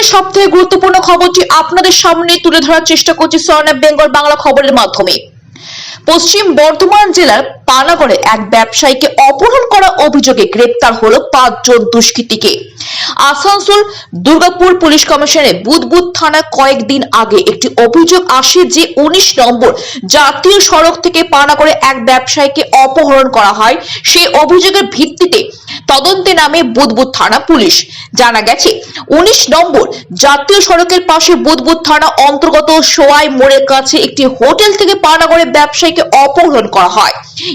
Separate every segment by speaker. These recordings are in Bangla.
Speaker 1: দিনের সবথেকে গুরুত্বপূর্ণ খবরটি আপনাদের সামনে তুলে ধরার চেষ্টা করছি সরনা বেঙ্গল বাংলা খবরের মাধ্যমে। পশ্চিম বর্ধমান জেলার পানাগড়ে এক ব্যবসায়ীকে অপহরণ করা অভিযোগে গ্রেপ্তার হলো পাঁচজন দুষ্কৃতীকে। আসানসোল দুর্গাপুর পুলিশ কমিশনে বুধবুধ থানায় কয়েকদিন আগে একটি অভিযোগ আসে যে উনিশ নম্বর জাতীয় সড়ক থেকে পানাগড়ে এক ব্যবসায়ীকে অপহরণ করা হয়। সেই অভিযোগের ভিত্তিতে তদন্তে নামে বুধবুধ থানা পুলিশ। জানা গেছে, উনিশ নম্বর জাতীয় সড়কের পাশে বুধবুধ থানা অন্তর্গত সোয়াই মোড়ের কাছে একটি হোটেল থেকে পানাগড়ে ব্যবসায়ীকে অপহরণ করা হয়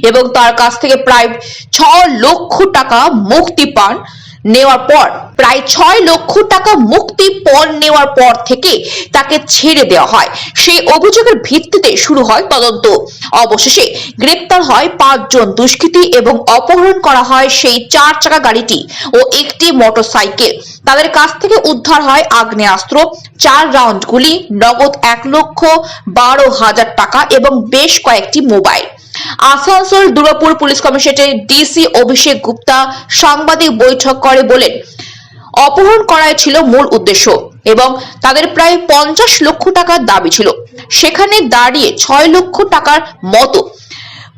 Speaker 1: এবং তার কাছ থেকে প্রায় ছ লক্ষ টাকা মুক্তি পান নেওয়ার পর, প্রায় ছয় লক্ষ টাকা মুক্তি পণ নেওয়ার পর থেকে তাকে ছেড়ে দেওয়া হয়। সেই অভিযোগের ভিত্তিতে শুরু হয় তদন্ত। অবশেষে গ্রেপ্তার হয় পাঁচজন দুষ্কৃতী এবং অপহরণ করা হয় সেই চার চাকা গাড়িটি ও একটি মোটরসাইকেল। তাদের কাছ থেকে উদ্ধার হয় আগ্নেয়াস্ত্র, চার রাউন্ড গুলি, নগদ এক লক্ষ বারো হাজার টাকা এবং বেশ কয়েকটি মোবাইল। আসানসোল দুর্গাপুর পুলিশ কমিশনের ডিসি অভিষেক গুপ্তা সাংবাদিক বৈঠক করে বলেন, অপহরণ করাই ছিল মূল উদ্দেশ্য এবং তাদের প্রায় পঞ্চাশ লক্ষ টাকার দাবি ছিল। সেখানে দাঁড়িয়ে ছয় লক্ষ টাকার মতো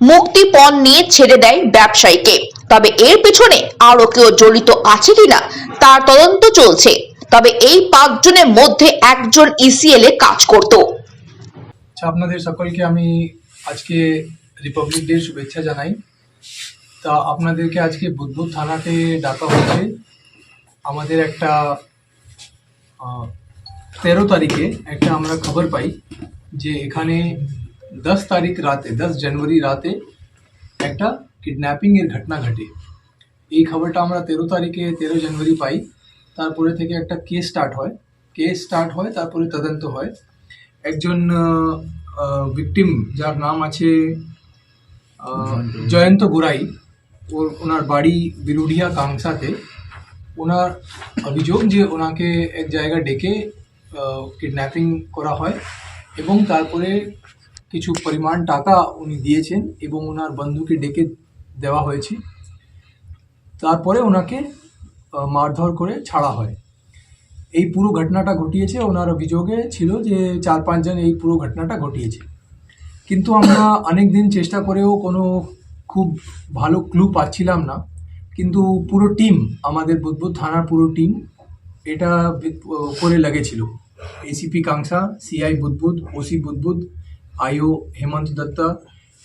Speaker 1: মুক্তিপণ নিয়ে ছেড়ে দেয় ব্যবসায়ীকে। তবে এর পেছনে আরও কেউ জড়িত আছে কিনা তার তদন্ত চলছে। তবে এই পাঁচজনের মধ্যে একজন ইসিএল এ কাজ করত।
Speaker 2: আচ্ছা আপনাদের সকলকে আমি আজকে রিপাবলিক ডে শুভেচ্ছা জানাই। তা আপনাদেরকে আজকে বুদ্ধপুর থানাতে ডাকা হয়েছে। আমাদের একটা তেরো তারিখে একটা আমরা খবর পাই যে এখানে দশ তারিখ রাতে, দশ জানুয়ারি রাতে একটা কিডন্যাপিংয়ের ঘটনা ঘটে। এই খবরটা আমরা তেরো তারিখে, তেরো জানুয়ারি পাই। তারপরে থেকে একটা কেস স্টার্ট হয়। কেস স্টার্ট হয়, তারপরে তদন্ত হয়। একজন ভিকটিম যার নাম আছে জয়ন্ত গোরাই ওর ওনার বাড়ি বিরুডিয়া কাংসাতে। ওনার অভিযোগ যে ওনাকে এক জায়গায় ডেকে কিডন্যাপিং করা হয় এবং তারপরে কিছু পরিমাণ টাকা উনি দিয়েছেন এবং ওনার বন্ধুকে ডেকে দেওয়া হয়েছে। তারপরে ওনাকে মারধর করে ছাড়া হয়। এই পুরো ঘটনাটা ঘটিয়েছে। ওনার অভিযোগে ছিল যে চার পাঁচজন এই পুরো ঘটনাটা ঘটিয়েছে। কিন্তু আমরা অনেক দিন চেষ্টা করেও কোনো খুব ভালো ক্লু পাচ্ছিলাম না। কিন্তু পুরো টিম আমাদের বুধবুধ থানার পুরো টিম এটা করে লেগেছিল। ACP Kanksa CI Budbud OC Budbud IO Hemanta Datta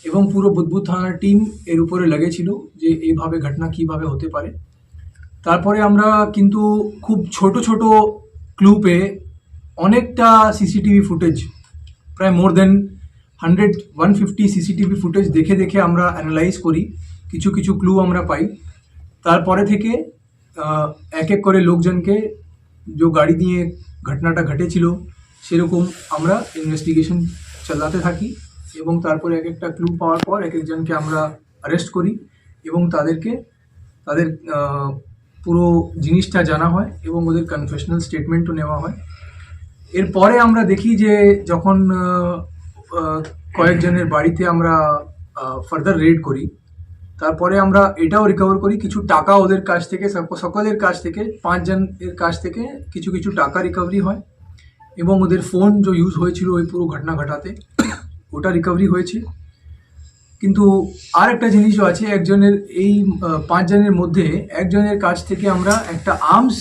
Speaker 2: এবং পুরো বুধবুধ থানার টিম এর উপরে লেগেছিল যে এইভাবে ঘটনা কীভাবে হতে পারে। তারপরে আমরা কিন্তু খুব ছোট ছোট ক্লু পেয়ে অনেকটা সিসিটিভি ফুটেজ প্রায় more than hundred one fifty CCTV footage দেখে দেখে আমরা অ্যানালাইজ করি। কিছু কিছু ক্লু আমরা পাই। তারপরে থেকে এক এক করে লোকজনকে যে গাড়ি দিয়ে ঘটনাটা ঘটেছিল, সেরকম আমরা ইনভেস্টিগেশন চালাতে থাকি এবং তারপরে এক একটা ক্লু পাওয়ার পর এক একজনকে আমরা অ্যারেস্ট করি এবং তাদেরকে, তাদের পুরো জিনিসটা জানা হয় এবং ওদের কনফেশনাল স্টেটমেন্টও নেওয়া হয়। এরপরে আমরা দেখি যে যখন কয়েকজনের বাড়িতে আমরা ফার্দার রেড করি। তারপরে আমরা এটাও রিকভার করি, কিছু টাকা ওদের কাছ থেকে সকলের কাছ থেকে, পাঁচজনের কাছ থেকে কিছু কিছু টাকা রিকভারি হয়। এবং ওদের ফোন যে ইউজ হয়েছিল ওই পুরো ঘটনা ঘটাতে, ওটা রিকভারি হয়েছে। কিন্তু আর একটা জিনিসও আছে, একজনের এই পাঁচজনের মধ্যে একজনের কাছ থেকে আমরা একটা আর্মস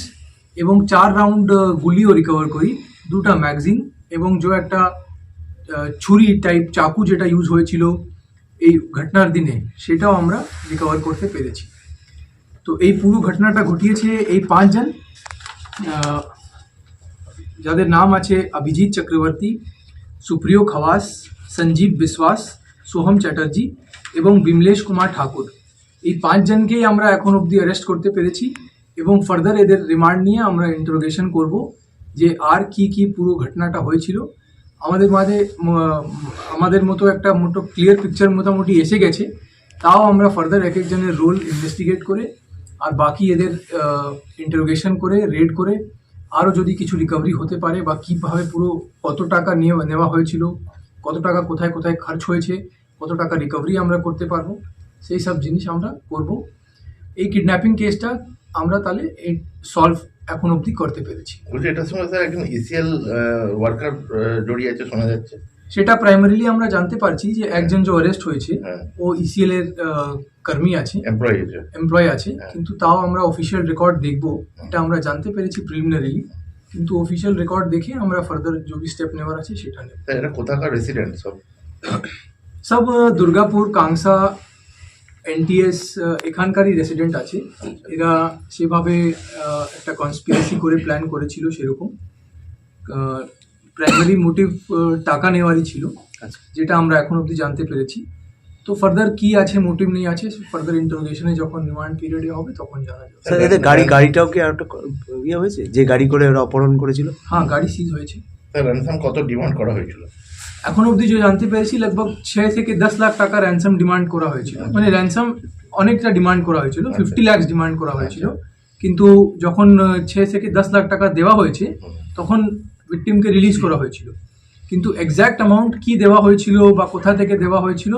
Speaker 2: এবং চার রাউন্ড গুলিও রিকভার করি, দুটা ম্যাগজিন এবং যে একটা ছুরি টাইপ চাকু যেটা ইউজ হয়েছিল এই ঘটনার দিনে, সেটাও আমরা রিকভার করতে পেরেছি। তো এই পুরো ঘটনাটা ঘটিয়েছে এই পাঁচজন। যাদের নাম আছে অভিজিৎ চক্রবর্তী, সুপ্রিয় খাওয়াস, সঞ্জীব বিশ্বাস, সোহম চ্যাটার্জি এবং বিমলেশ কুমার ঠাকুর। এই পাঁচজনকেই আমরা এখন অবধি অ্যারেস্ট করতে পেরেছি এবং ফার্দার এদের রিমান্ড নিয়ে আমরা ইন্টারোগেশন করব যে আর কি কি পুরো ঘটনাটা হয়েছিল। আমাদের মাঝে আমাদের মতো একটা মোটো ক্লিয়ার পিকচার মোটামুটি এসে গেছে। তাও আমরা ফার্দার এক একজনের রোল ইনভেস্টিগেট করে, আর বাকি এদের ইন্টারোগেশন করে রেড করে আরও যদি কিছু রিকভারি হতে পারে বা কীভাবে পুরো কত টাকা নিয়ে নেওয়া হয়েছিল, কত টাকা কোথায় কোথায় খরচ হয়েছে, কত টাকা রিকভারি আমরা করতে পারব, সেই সব জিনিস আমরা করব। এই কিডন্যাপিং কেসটা আমরা তাহলে সলভ এখন অবধি করতে পেরেছি।
Speaker 3: বলছি এটার সঙ্গে স্যার একজন ইসিএল ওয়ার্কার জড়িয়ে আছে শোনা যাচ্ছে।
Speaker 2: সেটা প্রাইমারিলি আমরা জানতে পারছি যে একজন যে অ্যারেস্ট হয়েছে
Speaker 3: হ্যাঁ।
Speaker 2: ও ইসিএল এর কর্মী আছে
Speaker 3: এমপ্লয়ি আছে।
Speaker 2: এমপ্লয় আছে
Speaker 3: হ্যাঁ।
Speaker 2: কিন্তু তাও আমরা অফিসিয়াল রেকর্ড দেখব এটা আমরা জানতে পেরেছি প্রিলিমিনারিলি কিন্তু অফিসিয়াল রেকর্ড দেখে আমরা ফার্দার যে স্টেপ নেওয়ার আছে সেটা নেব।
Speaker 3: এটা কোথাকার রেসিডেন্ট সব?
Speaker 2: সব দুর্গাপুর কাংসা এনটিএস এখানকারই রেসিডেন্ট আছে। এরা সেভাবে একটা কনস্পিরেসি করে প্ল্যান করেছিল সেরকম। প্রাইমারি মোটিভ টাকা নেওয়ারই ছিল যেটা আমরা এখন অবধি জানতে পেরেছি। তো ফার্দার কি আছে মোটিভ নেই আছে ফার্দার ইন্টারোগেশনে যখন রিমান্ড পিরিয়ডে হবে তখন জানা যাবে।
Speaker 4: স্যার এদের গাড়ি গাড়িটাও কি আর একটা ইয়ে হয়েছে? যে গাড়ি করে ওরা অপহরণ করেছিল?
Speaker 2: হ্যাঁ গাড়ি সিজ হয়েছে।
Speaker 3: স্যার র্যানসাম কত ডিমান্ড করা হয়েছিল?
Speaker 2: এখন অবধি যে জানতে পেরেছি লগভগ ছয় থেকে দশ লাখ টাকা র্যানসাম ডিমান্ড করা হয়েছিল। মানে র্যানসাম অনেকটা ডিমান্ড করা হয়েছিল ফিফটি লাখ ডিমান্ড করা হয়েছিল। কিন্তু যখন ছয় থেকে দশ লাখ টাকা দেওয়া হয়েছে তখন ভিকটিমকে রিলিজ করা হয়েছিল। কিন্তু এক্স্যাক্ট অ্যামাউন্ট কি দেওয়া হয়েছিল বা কোথা থেকে দেওয়া হয়েছিল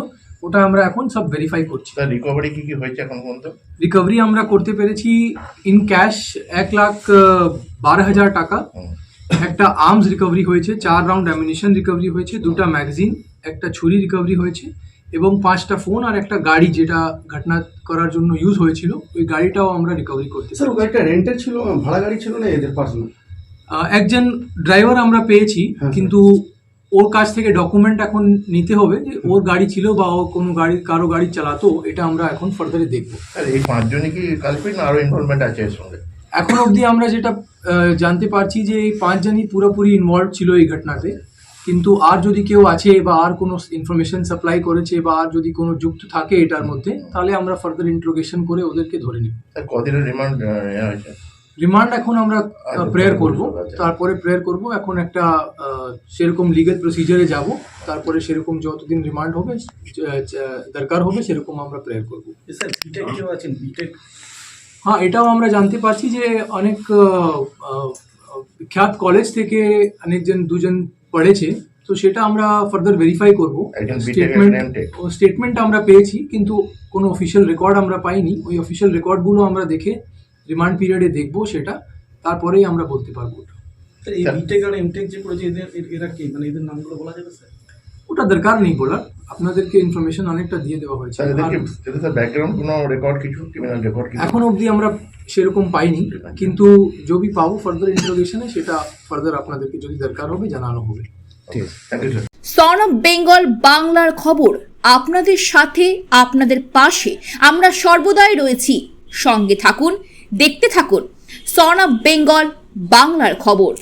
Speaker 2: ওটা আমরা এখন সব ভেরিফাই করছি।
Speaker 3: রিকভারি কি কি হয়েছে এখন পর্যন্ত?
Speaker 2: রিকভারি আমরা করতে পেরেছি ইন ক্যাশ এক লাখ বারো হাজার টাকা। একটা আর্মস রিকভারি হয়েছে চার রাউন্ড অ্যামিনেশন রিকভারি হয়েছে দুটা ম্যাগাজিন একটা ছুরি রিকভারি হয়েছে এবং পাঁচটা ফোন আর একটা গাড়ি যেটা ঘটনা করার জন্য ইউজ হয়েছিল ওই গাড়িটাও আমরা রিকভারি করতে
Speaker 5: স্যার গাড়িটা রেন্টের ছিল ভাড়া গাড়ি ছিল না এদের পার্সোনাল
Speaker 2: একজন ড্রাইভার আমরা পেয়েছি
Speaker 5: হ্যাঁ।
Speaker 2: কিন্তু ওর কাছ থেকে ডকুমেন্ট এখন নিতে হবে যে ওর গাড়ি ছিল বা ও কোনো গাড়ি কারও গাড়ি চালাতো এটা আমরা এখন ফার্দারে দেখব।
Speaker 3: এই পাঁচজনই কি কালপিট না আরও ইনভলভমেন্ট আছে এর সঙ্গে?
Speaker 2: এখন অবধি আমরা যেটা জানতে পারছি যে এই পাঁচজনই পুরোপুরি ইনভলভ ছিল এই ঘটনাতে। কিন্তু আর যদি কেউ আছে বা আর কোনো ইনফরমেশন সাপ্লাই করেছে বা আর যদি কোনো যুক্ত থাকে এটার মধ্যে তাহলে আমরা ফার্দার ইন্ট্রোগেশন করে ওদেরকে ধরে নেব।
Speaker 3: কদিনের রিমান্ড
Speaker 2: রিমান্ড এখন আমরা
Speaker 3: আচ্ছা,
Speaker 2: প্রেয়ার করব। তারপরে প্রেয়ার করব। এখন একটা সেরকম লিগেল প্রসিজারে যাব। তারপরে সেরকম যতদিন রিমান্ড হবে দরকার হবে সেরকম আমরা প্রেয়ার করব।
Speaker 5: স্যার বিটেক কেউ আছেন? বিটেক
Speaker 2: হ্যাঁ এটাও আমরা জানতে পারছি যে অনেক বিখ্যাত কলেজ থেকে অনেকজন দুজন পড়েছে। তো সেটা আমরা ফার্দার ভেরিফাই করব। স্টেটমেন্ট স্টেটমেন্ট আমরা পেয়েছি কিন্তু কোনো অফিসিয়াল রেকর্ড আমরা পাইনি। ওই অফিসিয়াল রেকর্ডগুলো আমরা দেখে রিমান্ড পিরিয়ডে দেখব সেটা। তারপরেই আমরা বলতে পারব
Speaker 5: এই বিটেক আর এমটেক যে করেছে এদের এরা কি? মানে এদের নামগুলো বলা যাবে স্যার?
Speaker 2: ওটা দরকার নেই বলার। আপনাদেরকে ইনফরমেশন অনেকটা দিয়ে দেওয়া হয়েছে।
Speaker 3: স্যার এদেরকে
Speaker 2: আর
Speaker 3: এদের স্যার ব্যাকগ্রাউন্ড কোনো রেকর্ড কিছু? ক্রিমিনাল রেকর্ড
Speaker 2: এখন অবধি আমরা সেরকম পাইনি। কিন্তু যদি পাবো ফার্দার ইন্টারোগেশনে সেটা ফার্দার আপনাদেরকে যদি দরকার হবে জানানো হবে।
Speaker 4: ঠিক আছে।
Speaker 3: Thank you sir
Speaker 1: son of Bengal বাংলার খবর। আপনাদের সাথে আপনাদের পাশে আমরা সর্বদাই রয়েছি। সঙ্গে থাকুন দেখতে থাকুন। সন অফ বেঙ্গল বাংলার খবর।